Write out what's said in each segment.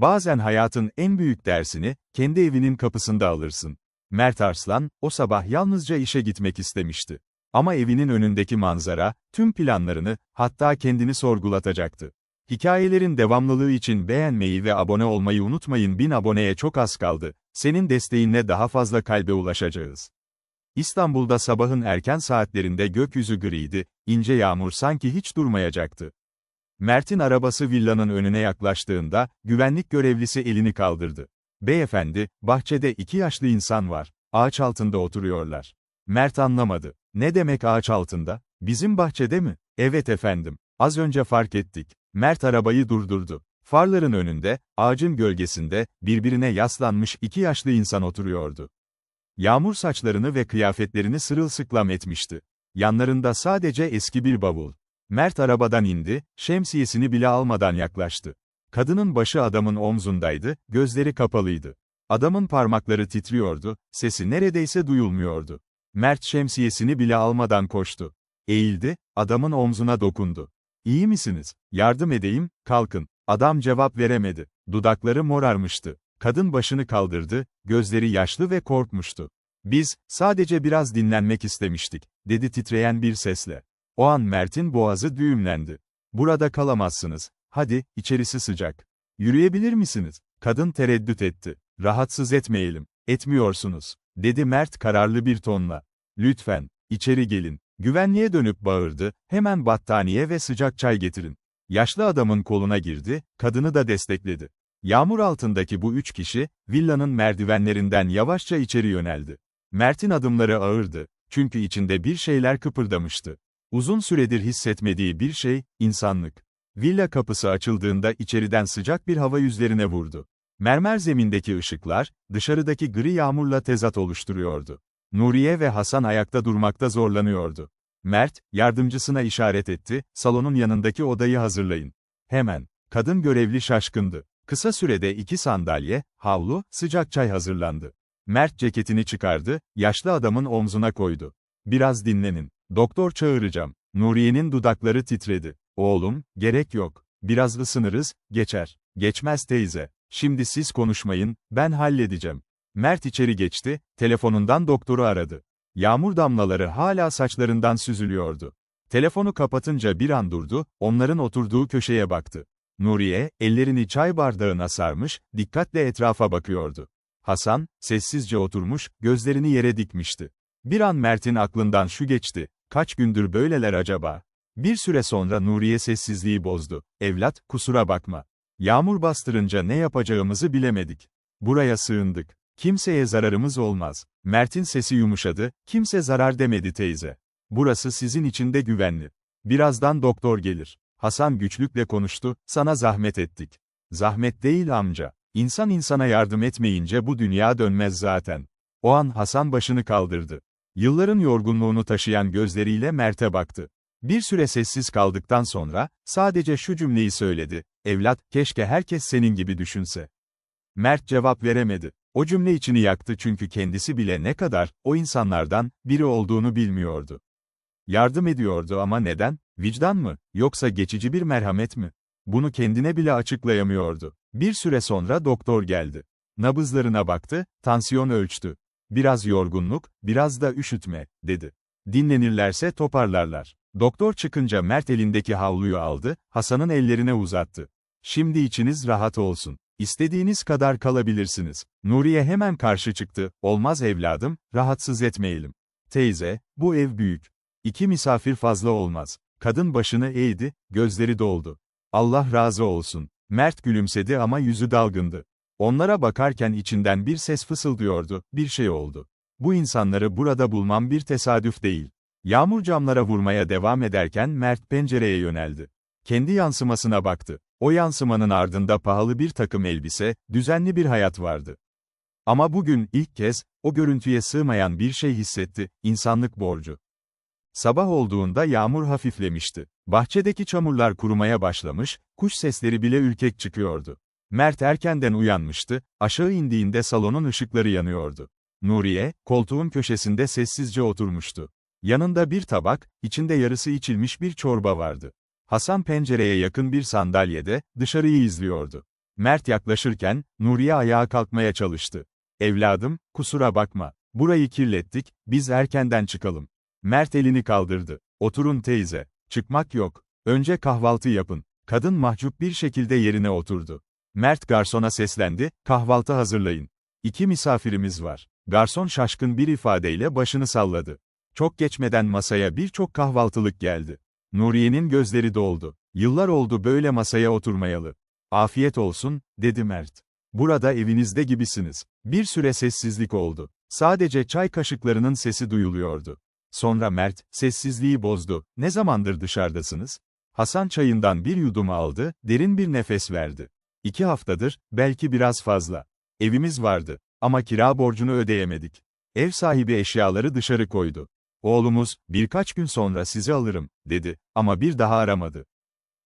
Bazen hayatın en büyük dersini, kendi evinin kapısında alırsın. Mert Arslan, o sabah yalnızca işe gitmek istemişti. Ama evinin önündeki manzara, tüm planlarını, hatta kendini sorgulatacaktı. Hikayelerin devamlılığı için beğenmeyi ve abone olmayı unutmayın. Bin aboneye çok az kaldı. Senin desteğinle daha fazla kalbe ulaşacağız. İstanbul'da sabahın erken saatlerinde gökyüzü griydi, ince yağmur sanki hiç durmayacaktı. Mert'in arabası villanın önüne yaklaştığında, güvenlik görevlisi elini kaldırdı. Beyefendi, bahçede iki yaşlı insan var. Ağaç altında oturuyorlar. Mert anlamadı. Ne demek ağaç altında? Bizim bahçede mi? Evet efendim. Az önce fark ettik. Mert arabayı durdurdu. Farların önünde, ağacın gölgesinde, birbirine yaslanmış iki yaşlı insan oturuyordu. Yağmur saçlarını ve kıyafetlerini sırılsıklam etmişti. Yanlarında sadece eski bir bavul. Mert arabadan indi, şemsiyesini bile almadan yaklaştı. Kadının başı adamın omzundaydı, gözleri kapalıydı. Adamın parmakları titriyordu, sesi neredeyse duyulmuyordu. Mert şemsiyesini bile almadan koştu. Eğildi, adamın omzuna dokundu. İyi misiniz? Yardım edeyim, kalkın. Adam cevap veremedi. Dudakları morarmıştı. Kadın başını kaldırdı, gözleri yaşlı ve korkmuştu. Biz, sadece biraz dinlenmek istemiştik, dedi titreyen bir sesle. O an Mert'in boğazı düğümlendi. Burada kalamazsınız. Hadi, içerisi sıcak. Yürüyebilir misiniz? Kadın tereddüt etti. Rahatsız etmeyelim. Etmiyorsunuz, dedi Mert kararlı bir tonla. Lütfen, içeri gelin. Güvenliğe dönüp bağırdı, hemen battaniye ve sıcak çay getirin. Yaşlı adamın koluna girdi, kadını da destekledi. Yağmur altındaki bu üç kişi, villanın merdivenlerinden yavaşça içeri yöneldi. Mert'in adımları ağırdı, çünkü içinde bir şeyler kıpırdamıştı. Uzun süredir hissetmediği bir şey, insanlık. Villa kapısı açıldığında içeriden sıcak bir hava yüzlerine vurdu. Mermer zemindeki ışıklar, dışarıdaki gri yağmurla tezat oluşturuyordu. Nuriye ve Hasan ayakta durmakta zorlanıyordu. Mert, yardımcısına işaret etti, salonun yanındaki odayı hazırlayın. Hemen. Kadın görevli şaşkındı. Kısa sürede iki sandalye, havlu, sıcak çay hazırlandı. Mert ceketini çıkardı, yaşlı adamın omzuna koydu. Biraz dinlenin. Doktor çağıracağım. Nuriye'nin dudakları titredi. Oğlum, gerek yok. Biraz ısınırız, geçer. Geçmez teyze. Şimdi siz konuşmayın, ben halledeceğim. Mert içeri geçti, telefonundan doktoru aradı. Yağmur damlaları hala saçlarından süzülüyordu. Telefonu kapatınca bir an durdu, onların oturduğu köşeye baktı. Nuriye, ellerini çay bardağına sarmış, dikkatle etrafa bakıyordu. Hasan, sessizce oturmuş, gözlerini yere dikmişti. Bir an Mert'in aklından şu geçti, kaç gündür böyleler acaba? Bir süre sonra Nuriye sessizliği bozdu. Evlat, kusura bakma. Yağmur bastırınca ne yapacağımızı bilemedik. Buraya sığındık. Kimseye zararımız olmaz. Mert'in sesi yumuşadı, kimse zarar demedi teyze. Burası sizin için de güvenli. Birazdan doktor gelir. Hasan güçlükle konuştu, sana zahmet ettik. Zahmet değil amca. İnsan insana yardım etmeyince bu dünya dönmez zaten. O an Hasan başını kaldırdı. Yılların yorgunluğunu taşıyan gözleriyle Mert'e baktı. Bir süre sessiz kaldıktan sonra, sadece şu cümleyi söyledi, evlat, keşke herkes senin gibi düşünse. Mert cevap veremedi. O cümle içini yaktı çünkü kendisi bile ne kadar, o insanlardan, biri olduğunu bilmiyordu. Yardım ediyordu ama neden? Vicdan mı? Yoksa geçici bir merhamet mi? Bunu kendine bile açıklayamıyordu. Bir süre sonra doktor geldi. Nabızlarına baktı, tansiyon ölçtü. Biraz yorgunluk, biraz da üşütme, dedi. Dinlenirlerse toparlarlar. Doktor çıkınca Mert elindeki havluyu aldı, Hasan'ın ellerine uzattı. Şimdi içiniz rahat olsun. İstediğiniz kadar kalabilirsiniz. Nuriye hemen karşı çıktı, olmaz evladım, rahatsız etmeyelim. Teyze, bu ev büyük. İki misafir fazla olmaz. Kadın başını eğdi, gözleri doldu. Allah razı olsun. Mert gülümsedi ama yüzü dalgındı. Onlara bakarken içinden bir ses fısıldıyordu, bir şey oldu. Bu insanları burada bulmam bir tesadüf değil. Yağmur camlara vurmaya devam ederken Mert pencereye yöneldi. Kendi yansımasına baktı. O yansımanın ardında pahalı bir takım elbise, düzenli bir hayat vardı. Ama bugün ilk kez, o görüntüye sığmayan bir şey hissetti, insanlık borcu. Sabah olduğunda yağmur hafiflemişti. Bahçedeki çamurlar kurumaya başlamış, kuş sesleri bile ürkek çıkıyordu. Mert erkenden uyanmıştı, aşağı indiğinde salonun ışıkları yanıyordu. Nuriye, koltuğun köşesinde sessizce oturmuştu. Yanında bir tabak, içinde yarısı içilmiş bir çorba vardı. Hasan pencereye yakın bir sandalyede, dışarıyı izliyordu. Mert yaklaşırken, Nuriye ayağa kalkmaya çalıştı. Evladım, kusura bakma. Burayı kirlettik, biz erkenden çıkalım. Mert elini kaldırdı. Oturun teyze. Çıkmak yok. Önce kahvaltı yapın. Kadın mahcup bir şekilde yerine oturdu. Mert garsona seslendi, kahvaltı hazırlayın. İki misafirimiz var. Garson şaşkın bir ifadeyle başını salladı. Çok geçmeden masaya birçok kahvaltılık geldi. Nuriye'nin gözleri doldu. Yıllar oldu böyle masaya oturmayalı. Afiyet olsun, dedi Mert. Burada evinizde gibisiniz. Bir süre sessizlik oldu. Sadece çay kaşıklarının sesi duyuluyordu. Sonra Mert, sessizliği bozdu. Ne zamandır dışarıdasınız? Hasan çayından bir yudum aldı, derin bir nefes verdi. İki haftadır, belki biraz fazla. Evimiz vardı. Ama kira borcunu ödeyemedik. Ev sahibi eşyaları dışarı koydu. Oğlumuz, birkaç gün sonra sizi alırım, dedi, ama bir daha aramadı.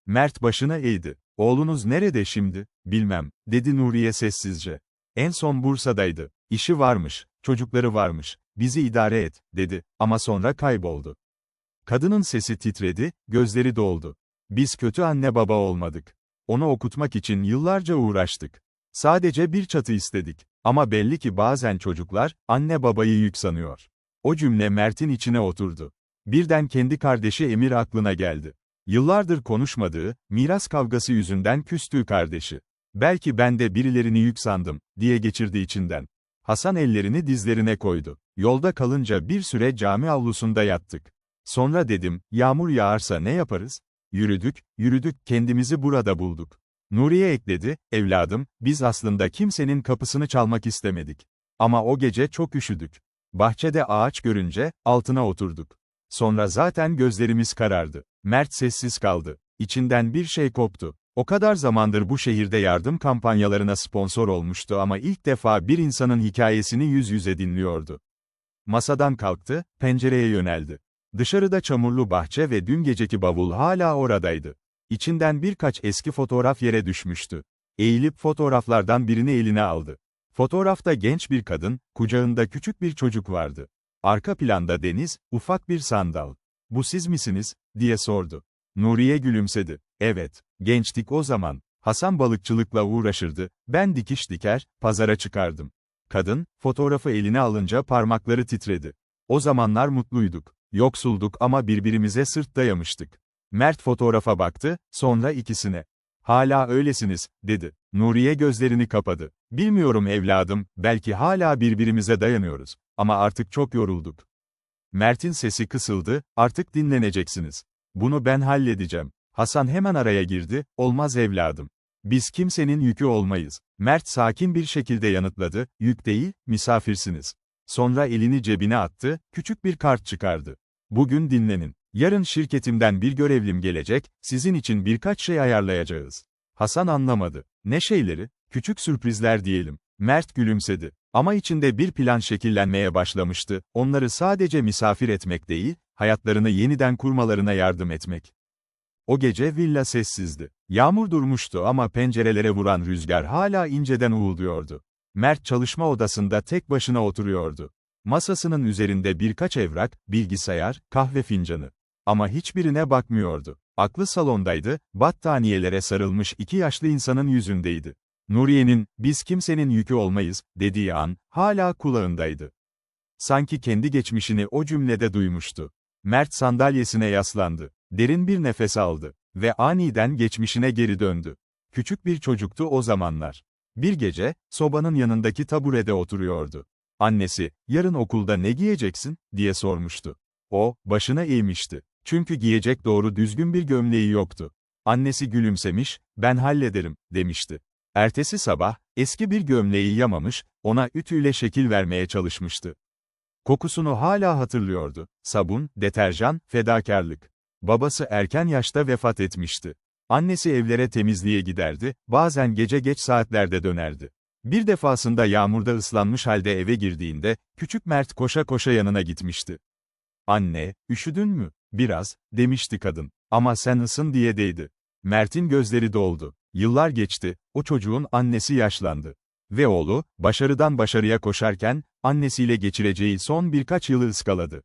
Mert başına eğdi. Oğlunuz nerede şimdi? Bilmem, dedi Nuriye sessizce. En son Bursa'daydı. İşi varmış, çocukları varmış, bizi idare et, dedi, ama sonra kayboldu. Kadının sesi titredi, gözleri doldu. Biz kötü anne baba olmadık. Onu okutmak için yıllarca uğraştık. Sadece bir çatı istedik. Ama belli ki bazen çocuklar, anne babayı yük sanıyor. O cümle Mert'in içine oturdu. Birden kendi kardeşi Emir aklına geldi. Yıllardır konuşmadığı, miras kavgası yüzünden küstüğü kardeşi. Belki ben de birilerini yük sandım, diye geçirdi içinden. Hasan ellerini dizlerine koydu. Yolda kalınca bir süre cami avlusunda yattık. Sonra dedim, yağmur yağarsa ne yaparız? Yürüdük, yürüdük, kendimizi burada bulduk. Nuriye ekledi, evladım, biz aslında kimsenin kapısını çalmak istemedik. Ama o gece çok üşüdük. Bahçede ağaç görünce, altına oturduk. Sonra zaten gözlerimiz karardı. Mert sessiz kaldı. İçinden bir şey koptu. O kadar zamandır bu şehirde yardım kampanyalarına sponsor olmuştu ama ilk defa bir insanın hikayesini yüz yüze dinliyordu. Masadan kalktı, pencereye yöneldi. Dışarıda çamurlu bahçe ve dün geceki bavul hala oradaydı. İçinden birkaç eski fotoğraf yere düşmüştü. Eğilip fotoğraflardan birini eline aldı. Fotoğrafta genç bir kadın, kucağında küçük bir çocuk vardı. Arka planda deniz, ufak bir sandal. Bu siz misiniz, diye sordu. Nuriye gülümsedi. Evet, gençtik o zaman. Hasan balıkçılıkla uğraşırdı, ben dikiş diker, pazara çıkardım. Kadın, fotoğrafı eline alınca parmakları titredi. O zamanlar mutluyduk. Yoksulduk ama birbirimize sırt dayamıştık. Mert fotoğrafa baktı, sonra ikisine. Hala öylesiniz, dedi. Nuriye gözlerini kapadı. Bilmiyorum evladım, belki hala birbirimize dayanıyoruz. Ama artık çok yorulduk. Mert'in sesi kısıldı, artık dinleneceksiniz. Bunu ben halledeceğim. Hasan hemen araya girdi, olmaz evladım. Biz kimsenin yükü olmayız. Mert sakin bir şekilde yanıtladı, yük değil, misafirsiniz. Sonra elini cebine attı, küçük bir kart çıkardı. Bugün dinlenin. Yarın şirketimden bir görevlim gelecek, sizin için birkaç şey ayarlayacağız. Hasan anlamadı. Ne şeyleri? Küçük sürprizler diyelim. Mert gülümsedi. Ama içinde bir plan şekillenmeye başlamıştı, onları sadece misafir etmek değil, hayatlarını yeniden kurmalarına yardım etmek. O gece villa sessizdi. Yağmur durmuştu ama pencerelere vuran rüzgar hala inceden uğulduyordu. Mert çalışma odasında tek başına oturuyordu. Masasının üzerinde birkaç evrak, bilgisayar, kahve fincanı. Ama hiçbirine bakmıyordu. Aklı salondaydı, battaniyelere sarılmış iki yaşlı insanın yüzündeydi. Nuriye'nin, biz kimsenin yükü olmayız, dediği an, hala kulağındaydı. Sanki kendi geçmişini o cümlede duymuştu. Mert sandalyesine yaslandı. Derin bir nefes aldı. Ve aniden geçmişine geri döndü. Küçük bir çocuktu o zamanlar. Bir gece, sobanın yanındaki taburede oturuyordu. Annesi, yarın okulda ne giyeceksin, diye sormuştu. O, başına eğmişti. Çünkü giyecek doğru düzgün bir gömleği yoktu. Annesi gülümsemiş, ben hallederim, demişti. Ertesi sabah, eski bir gömleği yamamış, ona ütüyle şekil vermeye çalışmıştı. Kokusunu hala hatırlıyordu. Sabun, deterjan, fedakarlık. Babası erken yaşta vefat etmişti. Annesi evlere temizliğe giderdi, bazen gece geç saatlerde dönerdi. Bir defasında yağmurda ıslanmış halde eve girdiğinde, küçük Mert koşa koşa yanına gitmişti. Anne, üşüdün mü? Biraz, demişti kadın. Ama sen ısın diye değdi. Mert'in gözleri doldu. Yıllar geçti, o çocuğun annesi yaşlandı. Ve oğlu, başarıdan başarıya koşarken, annesiyle geçireceği son birkaç yılı ıskaladı.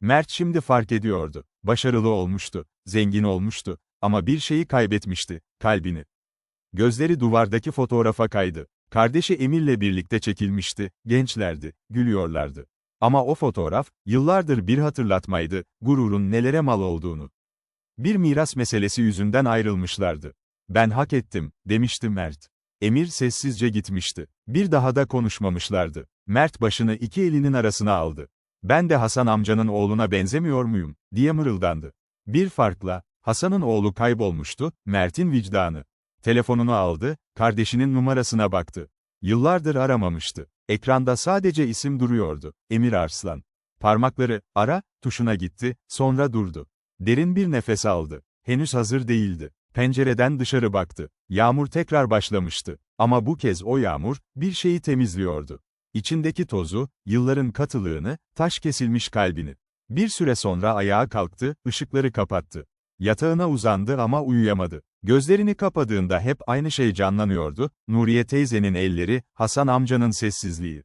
Mert şimdi fark ediyordu. Başarılı olmuştu, zengin olmuştu. Ama bir şeyi kaybetmişti, kalbini. Gözleri duvardaki fotoğrafa kaydı. Kardeşi Emir'le birlikte çekilmişti, gençlerdi, gülüyorlardı. Ama o fotoğraf, yıllardır bir hatırlatmaydı, gururun nelere mal olduğunu. Bir miras meselesi yüzünden ayrılmışlardı. Ben hak ettim, demişti Mert. Emir sessizce gitmişti. Bir daha da konuşmamışlardı. Mert başını iki elinin arasına aldı. Ben de Hasan amcanın oğluna benzemiyor muyum, diye mırıldandı. Bir farkla, Hasan'ın oğlu kaybolmuştu, Mert'in vicdanı. Telefonunu aldı, kardeşinin numarasına baktı. Yıllardır aramamıştı. Ekranda sadece isim duruyordu. Emir Arslan. Parmakları, ara, tuşuna gitti, sonra durdu. Derin bir nefes aldı. Henüz hazır değildi. Pencereden dışarı baktı. Yağmur tekrar başlamıştı. Ama bu kez o yağmur, bir şeyi temizliyordu. İçindeki tozu, yılların katılığını, taş kesilmiş kalbini. Bir süre sonra ayağa kalktı, ışıkları kapattı. Yatağına uzandı ama uyuyamadı. Gözlerini kapadığında hep aynı şey canlanıyordu, Nuriye teyzenin elleri, Hasan amcanın sessizliği.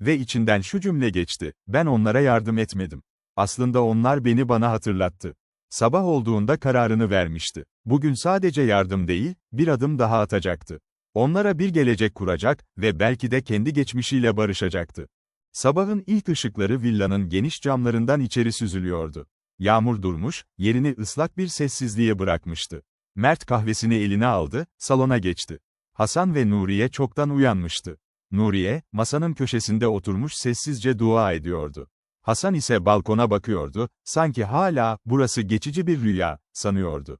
Ve içinden şu cümle geçti, ben onlara yardım etmedim. Aslında onlar beni bana hatırlattı. Sabah olduğunda kararını vermişti. Bugün sadece yardım değil, bir adım daha atacaktı. Onlara bir gelecek kuracak ve belki de kendi geçmişiyle barışacaktı. Sabahın ilk ışıkları villanın geniş camlarından içeri süzülüyordu. Yağmur durmuş, yerini ıslak bir sessizliğe bırakmıştı. Mert kahvesini eline aldı, salona geçti. Hasan ve Nuriye çoktan uyanmıştı. Nuriye, masanın köşesinde oturmuş sessizce dua ediyordu. Hasan ise balkona bakıyordu, sanki hala, burası geçici bir rüya, sanıyordu.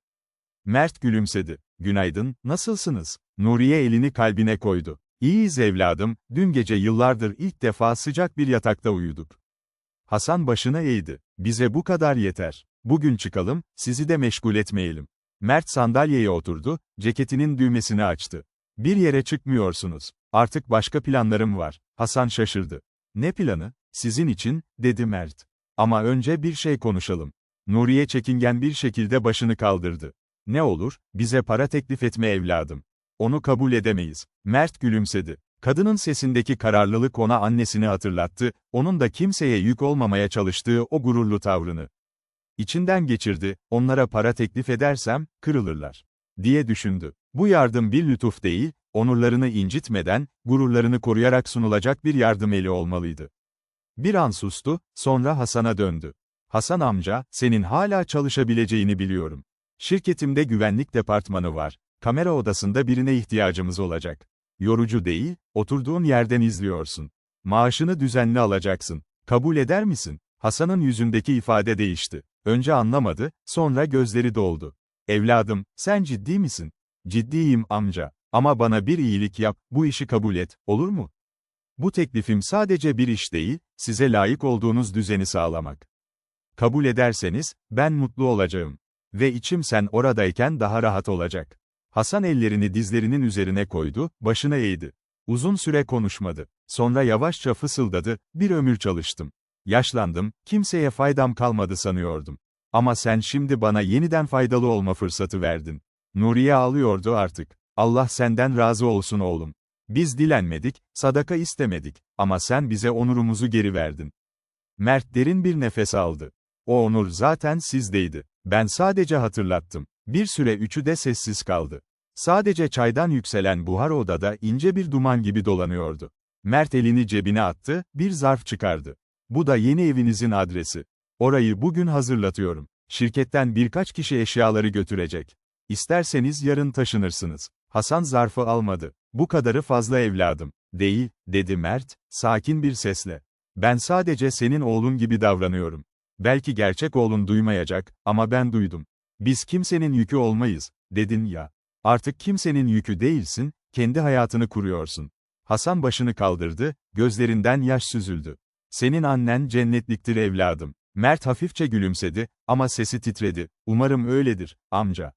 Mert gülümsedi. Günaydın, nasılsınız? Nuriye elini kalbine koydu. İyiyiz evladım, dün gece yıllardır ilk defa sıcak bir yatakta uyuduk. Hasan başını eğdi. Bize bu kadar yeter. Bugün çıkalım, sizi de meşgul etmeyelim. Mert sandalyeye oturdu, ceketinin düğmesini açtı. Bir yere çıkmıyorsunuz. Artık başka planlarım var. Hasan şaşırdı. Ne planı? Sizin için, dedi Mert. Ama önce bir şey konuşalım. Nuriye çekingen bir şekilde başını kaldırdı. Ne olur, bize para teklif etme evladım. Onu kabul edemeyiz. Mert gülümsedi. Kadının sesindeki kararlılık ona annesini hatırlattı, onun da kimseye yük olmamaya çalıştığı o gururlu tavrını. İçinden geçirdi, onlara para teklif edersem, kırılırlar. Diye düşündü. Bu yardım bir lütuf değil, onurlarını incitmeden, gururlarını koruyarak sunulacak bir yardım eli olmalıydı. Bir an sustu, sonra Hasan'a döndü. Hasan amca, senin hala çalışabileceğini biliyorum. Şirketimde güvenlik departmanı var. Kamera odasında birine ihtiyacımız olacak. Yorucu değil, oturduğun yerden izliyorsun. Maaşını düzenli alacaksın. Kabul eder misin? Hasan'ın yüzündeki ifade değişti. Önce anlamadı, sonra gözleri doldu. Evladım, sen ciddi misin? Ciddiyim amca. Ama bana bir iyilik yap, bu işi kabul et, olur mu? Bu teklifim sadece bir iş değil, size layık olduğunuz düzeni sağlamak. Kabul ederseniz, ben mutlu olacağım. Ve içim sen oradayken daha rahat olacak. Hasan ellerini dizlerinin üzerine koydu, başına eğdi. Uzun süre konuşmadı. Sonra yavaşça fısıldadı, bir ömür çalıştım. Yaşlandım, kimseye faydam kalmadı sanıyordum. Ama sen şimdi bana yeniden faydalı olma fırsatı verdin. Nuriye ağlıyordu artık. Allah senden razı olsun oğlum. Biz dilenmedik, sadaka istemedik, ama sen bize onurumuzu geri verdin. Mert derin bir nefes aldı. O onur zaten sizdeydi. Ben sadece hatırlattım. Bir süre üçü de sessiz kaldı. Sadece çaydan yükselen buhar odada ince bir duman gibi dolanıyordu. Mert elini cebine attı, bir zarf çıkardı. Bu da yeni evinizin adresi. Orayı bugün hazırlatıyorum. Şirketten birkaç kişi eşyaları götürecek. İsterseniz yarın taşınırsınız. Hasan zarfı almadı. Bu kadarı fazla evladım. Değil, dedi Mert, sakin bir sesle. Ben sadece senin oğlun gibi davranıyorum. Belki gerçek oğlun duymayacak, ama ben duydum. Biz kimsenin yükü olmayız, dedin ya. Artık kimsenin yükü değilsin, kendi hayatını kuruyorsun. Hasan başını kaldırdı, gözlerinden yaş süzüldü. Senin annen cennetliktir evladım. Mert hafifçe gülümsedi, ama sesi titredi. Umarım öyledir, amca.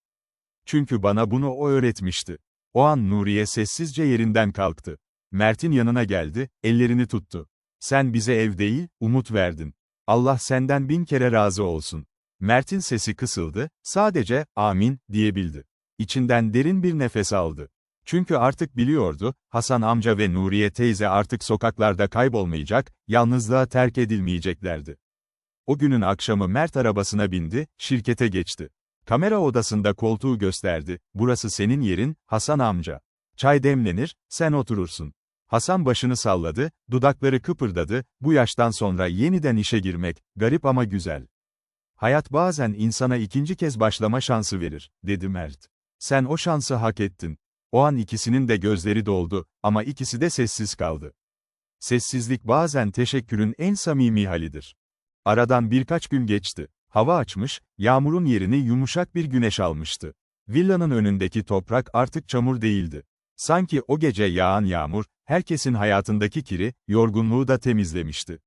Çünkü bana bunu o öğretmişti. O an Nuriye sessizce yerinden kalktı. Mert'in yanına geldi, ellerini tuttu. Sen bize ev değil, umut verdin. Allah senden bin kere razı olsun. Mert'in sesi kısıldı, sadece, amin, diyebildi. İçinden derin bir nefes aldı. Çünkü artık biliyordu, Hasan amca ve Nuriye teyze artık sokaklarda kaybolmayacak, yalnızlığa terk edilmeyeceklerdi. O günün akşamı Mert arabasına bindi, şirkete geçti. Kamera odasında koltuğu gösterdi. Burası senin yerin, Hasan amca. Çay demlenir, sen oturursun. Hasan başını salladı, dudakları kıpırdadı, bu yaştan sonra yeniden işe girmek, garip ama güzel. Hayat bazen insana ikinci kez başlama şansı verir, dedi Mert. Sen o şansı hak ettin. O an ikisinin de gözleri doldu, ama ikisi de sessiz kaldı. Sessizlik bazen teşekkürün en samimi halidir. Aradan birkaç gün geçti. Hava açmış, yağmurun yerini yumuşak bir güneş almıştı. Villanın önündeki toprak artık çamur değildi. Sanki o gece yağan yağmur, herkesin hayatındaki kiri, yorgunluğu da temizlemişti.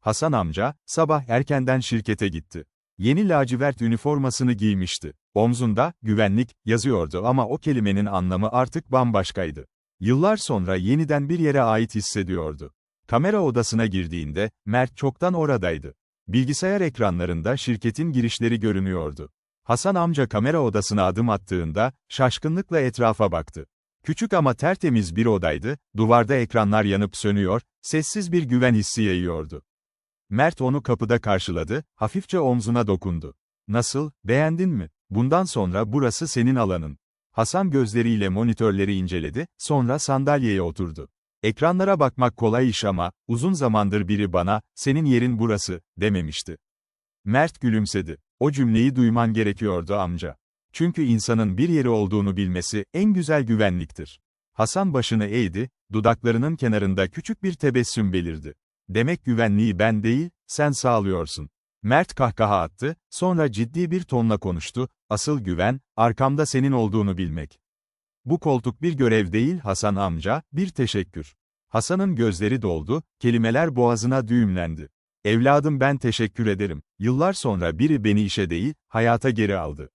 Hasan amca, sabah erkenden şirkete gitti. Yeni lacivert üniformasını giymişti. Omzunda, güvenlik, yazıyordu ama o kelimenin anlamı artık bambaşkaydı. Yıllar sonra yeniden bir yere ait hissediyordu. Kamera odasına girdiğinde, Mert çoktan oradaydı. Bilgisayar ekranlarında şirketin girişleri görünüyordu. Hasan amca kamera odasına adım attığında, şaşkınlıkla etrafa baktı. Küçük ama tertemiz bir odaydı, duvarda ekranlar yanıp sönüyor, sessiz bir güven hissi yayıyordu. Mert onu kapıda karşıladı, hafifçe omzuna dokundu. Nasıl, beğendin mi? Bundan sonra burası senin alanın. Hasan gözleriyle monitörleri inceledi, sonra sandalyeye oturdu. Ekranlara bakmak kolay iş ama, uzun zamandır biri bana, senin yerin burası, dememişti. Mert gülümsedi. O cümleyi duyman gerekiyordu amca. Çünkü insanın bir yeri olduğunu bilmesi, en güzel güvenliktir. Hasan başını eğdi, dudaklarının kenarında küçük bir tebessüm belirdi. Demek güvenliği ben değil, sen sağlıyorsun. Mert kahkaha attı, sonra ciddi bir tonla konuştu, asıl güven, arkamda senin olduğunu bilmek. Bu koltuk bir görev değil Hasan amca, bir teşekkür. Hasan'ın gözleri doldu, kelimeler boğazına düğümlendi. Evladım ben teşekkür ederim. Yıllar sonra biri beni işe değil, hayata geri aldı.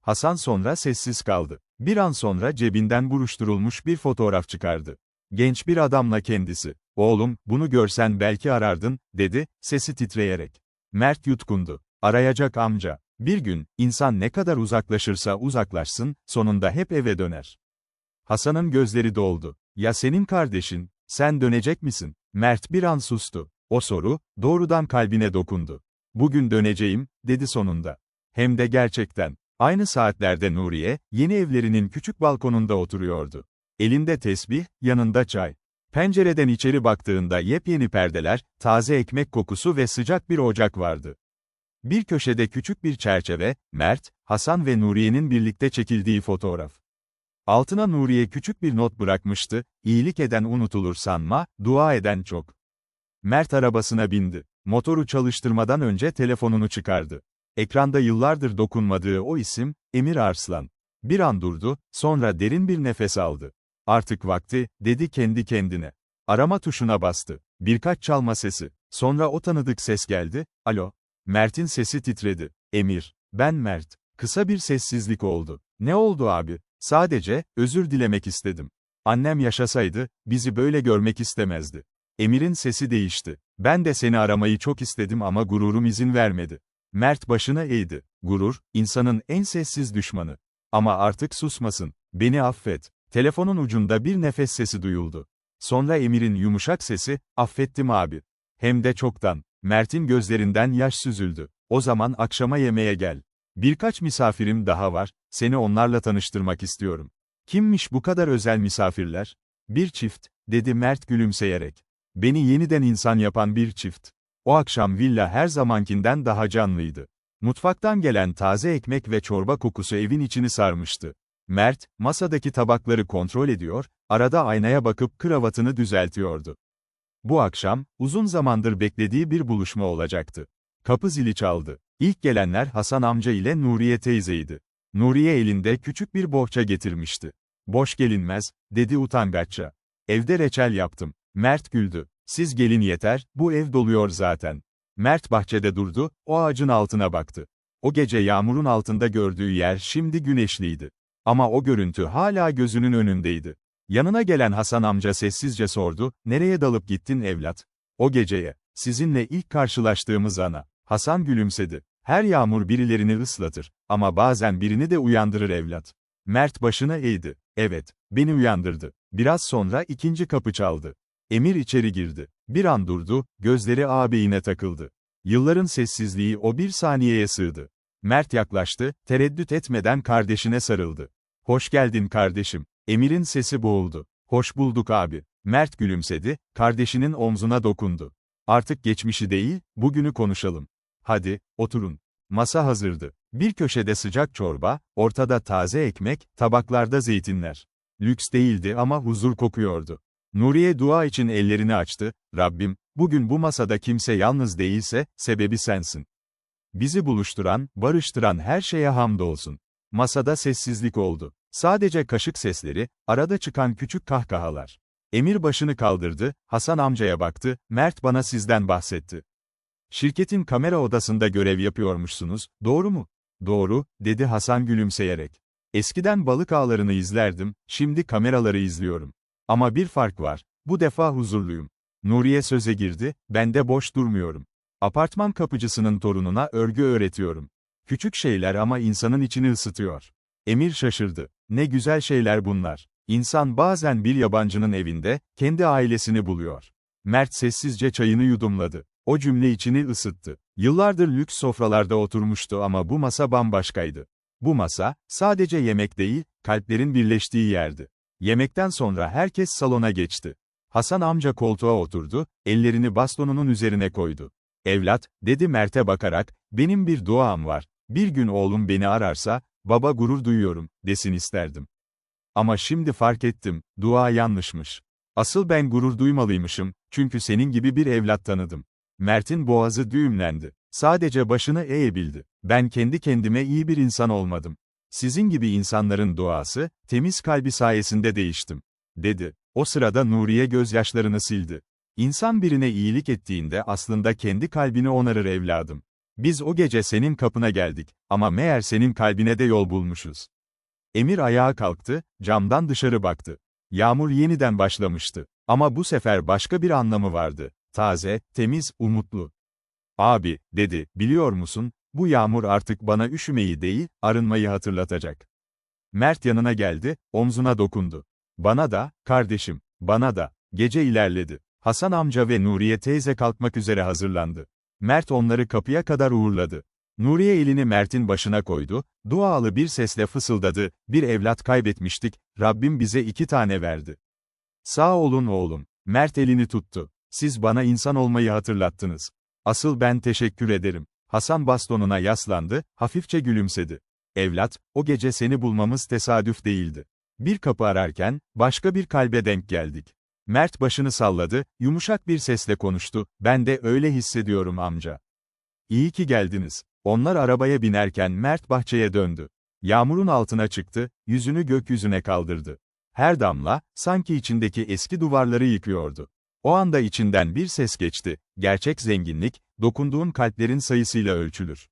Hasan sonra sessiz kaldı. Bir an sonra cebinden buruşturulmuş bir fotoğraf çıkardı. Genç bir adamla kendisi. Oğlum, bunu görsen belki arardın, dedi, sesi titreyerek. Mert yutkundu. Arayacak amca. Bir gün, insan ne kadar uzaklaşırsa uzaklaşsın, sonunda hep eve döner. Hasan'ın gözleri doldu. Ya senin kardeşin, sen dönecek misin? Mert bir an sustu. O soru, doğrudan kalbine dokundu. Bugün döneceğim, dedi sonunda. Hem de gerçekten. Aynı saatlerde Nuriye, yeni evlerinin küçük balkonunda oturuyordu. Elinde tesbih, yanında çay. Pencereden içeri baktığında yepyeni perdeler, taze ekmek kokusu ve sıcak bir ocak vardı. Bir köşede küçük bir çerçeve, Mert, Hasan ve Nuriye'nin birlikte çekildiği fotoğraf. Altına Nuriye küçük bir not bırakmıştı, iyilik eden unutulur sanma, dua eden çok. Mert arabasına bindi. Motoru çalıştırmadan önce telefonunu çıkardı. Ekranda yıllardır dokunmadığı o isim, Emir Arslan. Bir an durdu, sonra derin bir nefes aldı. Artık vakti, dedi kendi kendine. Arama tuşuna bastı. Birkaç çalma sesi. Sonra o tanıdık ses geldi, alo. Mert'in sesi titredi. Emir, ben Mert. Kısa bir sessizlik oldu. Ne oldu abi? Sadece, özür dilemek istedim. Annem yaşasaydı, bizi böyle görmek istemezdi. Emir'in sesi değişti. Ben de seni aramayı çok istedim ama gururum izin vermedi. Mert başına eğdi. Gurur, insanın en sessiz düşmanı. Ama artık susmasın. Beni affet. Telefonun ucunda bir nefes sesi duyuldu. Sonra Emir'in yumuşak sesi, affettim abi. Hem de çoktan. Mert'in gözlerinden yaş süzüldü. O zaman akşama yemeğe gel. Birkaç misafirim daha var, seni onlarla tanıştırmak istiyorum. Kimmiş bu kadar özel misafirler? Bir çift, dedi Mert gülümseyerek. Beni yeniden insan yapan bir çift. O akşam villa her zamankinden daha canlıydı. Mutfaktan gelen taze ekmek ve çorba kokusu evin içini sarmıştı. Mert, masadaki tabakları kontrol ediyor, arada aynaya bakıp kravatını düzeltiyordu. Bu akşam, uzun zamandır beklediği bir buluşma olacaktı. Kapı zili çaldı. İlk gelenler Hasan amca ile Nuriye teyzeydi. Nuriye elinde küçük bir bohça getirmişti. Boş gelinmez, dedi utangaçça. Evde reçel yaptım. Mert güldü. Siz gelin yeter, bu ev doluyor zaten. Mert bahçede durdu, o ağacın altına baktı. O gece yağmurun altında gördüğü yer şimdi güneşliydi. Ama o görüntü hala gözünün önündeydi. Yanına gelen Hasan amca sessizce sordu, nereye dalıp gittin evlat? O geceye, sizinle ilk karşılaştığımız ana. Hasan gülümsedi. Her yağmur birilerini ıslatır, ama bazen birini de uyandırır evlat. Mert başına eğdi. Evet, beni uyandırdı. Biraz sonra ikinci kapı çaldı. Emir içeri girdi. Bir an durdu, gözleri ağabeyine takıldı. Yılların sessizliği o bir saniyeye sığdı. Mert yaklaştı, tereddüt etmeden kardeşine sarıldı. Hoş geldin kardeşim. Emir'in sesi boğuldu. Hoş bulduk abi. Mert gülümsedi, kardeşinin omzuna dokundu. Artık geçmişi değil, bugünü konuşalım. Hadi, oturun. Masa hazırdı. Bir köşede sıcak çorba, ortada taze ekmek, tabaklarda zeytinler. Lüks değildi ama huzur kokuyordu. Nuriye dua için ellerini açtı, Rabbim, bugün bu masada kimse yalnız değilse, sebebi sensin. Bizi buluşturan, barıştıran her şeye hamdolsun. Masada sessizlik oldu. Sadece kaşık sesleri, arada çıkan küçük kahkahalar. Emir başını kaldırdı, Hasan amcaya baktı, Mert bana sizden bahsetti. Şirketin kamera odasında görev yapıyormuşsunuz, doğru mu? Doğru, dedi Hasan gülümseyerek. Eskiden balık ağlarını izlerdim, şimdi kameraları izliyorum. Ama bir fark var, bu defa huzurluyum. Nuriye söze girdi, ben de boş durmuyorum. Apartman kapıcısının torununa örgü öğretiyorum. Küçük şeyler ama insanın içini ısıtıyor. Emir şaşırdı. Ne güzel şeyler bunlar. İnsan bazen bir yabancının evinde, kendi ailesini buluyor. Mert sessizce çayını yudumladı. O cümle içini ısıttı. Yıllardır lüks sofralarda oturmuştu ama bu masa bambaşkaydı. Bu masa, sadece yemek değil, kalplerin birleştiği yerdi. Yemekten sonra herkes salona geçti. Hasan amca koltuğa oturdu, ellerini bastonunun üzerine koydu. Evlat, dedi Mert'e bakarak, benim bir duam var. Bir gün oğlum beni ararsa, baba gurur duyuyorum, desin isterdim. Ama şimdi fark ettim, dua yanlışmış. Asıl ben gurur duymalıymışım, çünkü senin gibi bir evlat tanıdım. Mert'in boğazı düğümlendi. Sadece başını eğebildi. Ben kendi kendime iyi bir insan olmadım. Sizin gibi insanların duası, temiz kalbi sayesinde değiştim. Dedi. O sırada Nuriye gözyaşlarını sildi. İnsan birine iyilik ettiğinde aslında kendi kalbini onarır evladım. Biz o gece senin kapına geldik, ama meğer senin kalbine de yol bulmuşuz. Emir ayağa kalktı, camdan dışarı baktı. Yağmur yeniden başlamıştı. Ama bu sefer başka bir anlamı vardı. Taze, temiz, umutlu. Abi, dedi, biliyor musun, bu yağmur artık bana üşümeyi değil, arınmayı hatırlatacak. Mert yanına geldi, omzuna dokundu. Bana da, kardeşim, bana da. Gece ilerledi. Hasan amca ve Nuriye teyze kalkmak üzere hazırlandı. Mert onları kapıya kadar uğurladı. Nuriye elini Mert'in başına koydu, dualı bir sesle fısıldadı, bir evlat kaybetmiştik, Rabbim bize iki tane verdi. Sağ olun oğlum. Mert elini tuttu. Siz bana insan olmayı hatırlattınız. Asıl ben teşekkür ederim. Hasan bastonuna yaslandı, hafifçe gülümsedi. Evlat, o gece seni bulmamız tesadüf değildi. Bir kapı ararken, başka bir kalbe denk geldik. Mert başını salladı, yumuşak bir sesle konuştu, ben de öyle hissediyorum amca. İyi ki geldiniz. Onlar arabaya binerken Mert bahçeye döndü. Yağmurun altına çıktı, yüzünü gökyüzüne kaldırdı. Her damla, sanki içindeki eski duvarları yıkıyordu. O anda içinden bir ses geçti, gerçek zenginlik, dokunduğun kalplerin sayısıyla ölçülür.